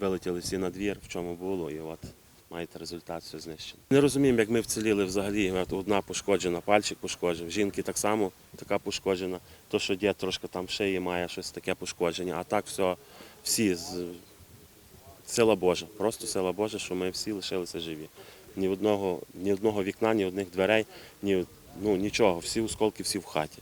вилетіли всі на двір, в чому було, і от маєте результат, все знищено. Не розуміємо, як ми вціліли взагалі. Одна пошкоджена, пальчик пошкоджений, жінки так само така пошкоджена. То, що дід трошки там шиї має щось таке пошкодження, а так все, всі сила Божа, просто сила Божа, що ми всі лишилися живі. Ні одного, ні одного вікна, ні одних дверей, ні, ну, нічого, всі осколки, всі в хаті.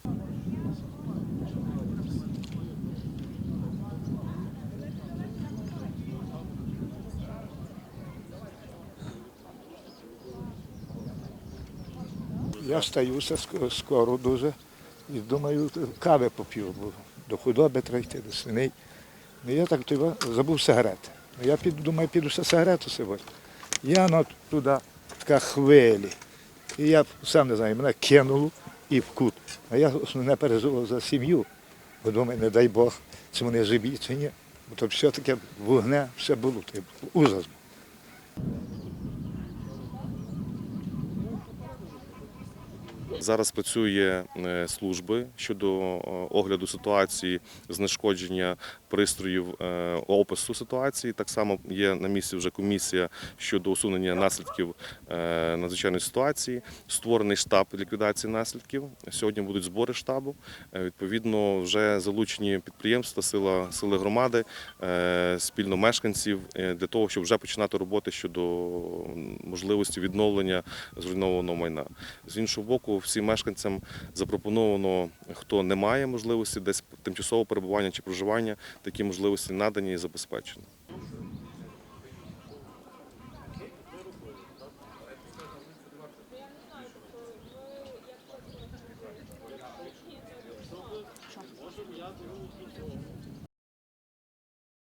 Я стаюся скоро дуже і думаю, кави поп'ю, бо до худоби треба йти, до свиней. Ну, я так тоді забув сигарети. Ну, я піду, думаю, піду ще сигарету сьогодні. Я на туди, така хвилі. І я сам не знаю, мене кинуло і в кут. А я основне переживав за сім'ю, бо думаю, не дай Бог, чи вони живі, чи ні. Бо то все таке вогне, все було, ужас. Зараз працює е, служби щодо е, огляду ситуації, знешкодження пристроїв е, опису ситуації. Так само є на місці вже комісія щодо усунення наслідків надзвичайної ситуації. Створений штаб ліквідації наслідків. Сьогодні будуть збори штабу. Відповідно, вже залучені підприємства, сила сили громади, спільно мешканців для того, щоб вже починати роботи щодо можливості відновлення зруйнованого майна. З іншого боку, всім мешканцям запропоновано, хто не має можливості десь тимчасового перебування чи проживання, такі можливості надані і забезпечені.